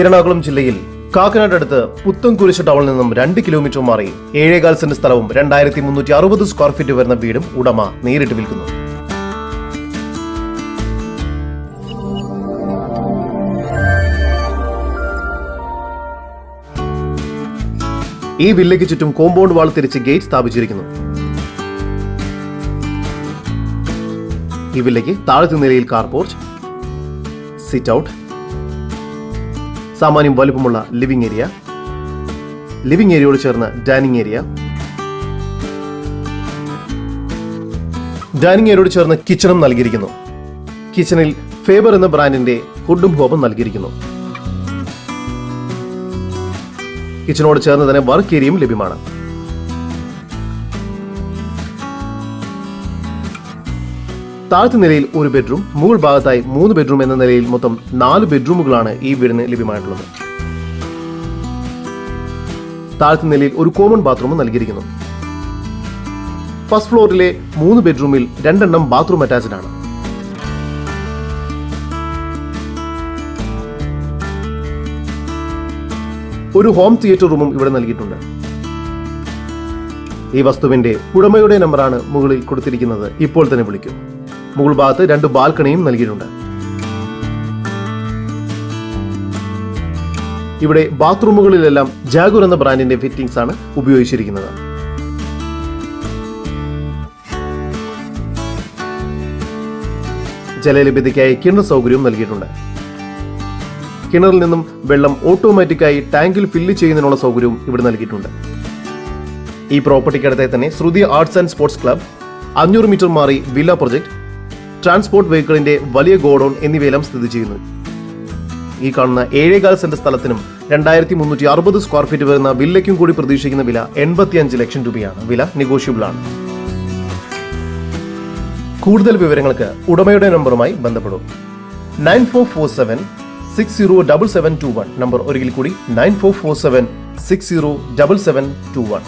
എറണാകുളം ജില്ലയിൽ കാക്കനാട് അടുത്ത് പുത്തൻകുരിശ് ടൗണിൽ നിന്നും രണ്ട് കിലോമീറ്റർ മാറി ഏഴേകാൽ സെന്റ് സ്ഥലവും രണ്ടായിരത്തി മുന്നൂറ്റി അറുപത് സ്ക്വയർ ഫീറ്റ് വരുന്ന വീടും ഉടമ നേരിട്ട് വിൽക്കുന്നു. ഈ വില്ലയ്ക്ക് ചുറ്റും കോമ്പൗണ്ട് വാൾ തിരിച്ച് ഗേറ്റ് സ്ഥാപിച്ചിരിക്കുന്നു. ഈ വില്ലയ്ക്ക് താഴത്തെ നിലയിൽ കാർ പോർച്ച് സിറ്റ് ഔട്ട് സാമാന്യം വലുപ്പമുള്ള ലിവിംഗ് ഏരിയ ലിവിംഗ് ഏരിയയോട് ചേർന്ന് ഡൈനിങ് ഏരിയ ഡൈനിങ് ഏരിയയോട് ചേർന്ന് കിച്ചണും നൽകിയിരിക്കുന്നു. കിച്ചണിൽ ഫേബർ എന്ന ബ്രാൻഡിന്റെ ഹുഡും ഹോബും നൽകിയിരിക്കുന്നു. കിച്ചണോട് ചേർന്ന് തന്നെ വർക്ക് ഏരിയയും ലഭ്യമാണ്. താഴത്തെ നിലയിൽ ഒരു ബെഡ്റൂം മുകൾ ഭാഗത്തായി മൂന്ന് ബെഡ്റൂം എന്ന നിലയിൽ മൊത്തം നാല് ബെഡ്റൂമുകളാണ് ഈ വീടിന് ലഭ്യമായിട്ടുള്ളത്. താഴത്തെ നിലയിൽ ഒരു കോമൺ ബാത്റൂം നൽകിയിരിക്കുന്നു. ഫസ്റ്റ് ഫ്ലോറിലെ മൂന്ന് ബെഡ്റൂമിൽ രണ്ടെണ്ണം ബാത്റൂം അറ്റാച്ച്ഡ് ആണ്. ഒരു ഹോം തിയേറ്റർ റൂമും ഇവിടെ നൽകിയിട്ടുണ്ട്. ഈ വസ്തുവിന്റെ ഉടമയുടെ നമ്പറാണ് മുകളിൽ കൊടുത്തിരിക്കുന്നത്. ഇപ്പോൾ തന്നെ വിളിക്കും. മുകൾ ഭാഗത്ത് രണ്ട് ബാൽക്കണിയും നൽകിയിട്ടുണ്ട്. ഇവിടെ ബാത്റൂമുകളിലെല്ലാം ജാഗുർ എന്ന ബ്രാൻഡിന്റെ ഫിറ്റിംഗ്സ് ആണ് ഉപയോഗിച്ചിരിക്കുന്നത്. ജലലഭ്യതയ്ക്കായി കിണർ സൗകര്യവും നൽകിയിട്ടുണ്ട്. കിണറിൽ നിന്നും വെള്ളം ഓട്ടോമാറ്റിക്കായി ടാങ്കിൽ ഫില്ല് ചെയ്യുന്നതിനുള്ള സൗകര്യവും ഇവിടെ നൽകിയിട്ടുണ്ട്. ഈ പ്രോപ്പർട്ടിക്കടുത്തായി തന്നെ Shruthi arts and sports club അഞ്ഞൂറ് മീറ്റർ മാറി വില്ല പ്രൊജക്ട് ട്രാൻസ്പോർട്ട് വെഹിക്കിളിന്റെ വലിയ ഗോഡൌൺ എന്നിവയെല്ലാം സ്ഥിതി ചെയ്യുന്നു ഈ കാണുന്ന ഏഴേകാൽ സെന്റ് സ്ഥലത്തിനും രണ്ടായിരത്തി മുന്നൂറ്റി അറുപത് സ്ക്വയർ ഫീറ്റ് വരുന്ന വില്ലയ്ക്കും കൂടി പ്രതീക്ഷിക്കുന്ന വില എൺപത്തിയഞ്ച് ലക്ഷം രൂപയാണ്. വില നെഗോഷ്യബിൾ ആണ്. കൂടുതൽ വിവരങ്ങൾക്ക് ഉടമയുടെ നമ്പറുമായി ബന്ധപ്പെടും. Nine four four seven six zero double seven two one. Number ഒരിക്കൽ കൂടി nine four four seven six zero double seven two one.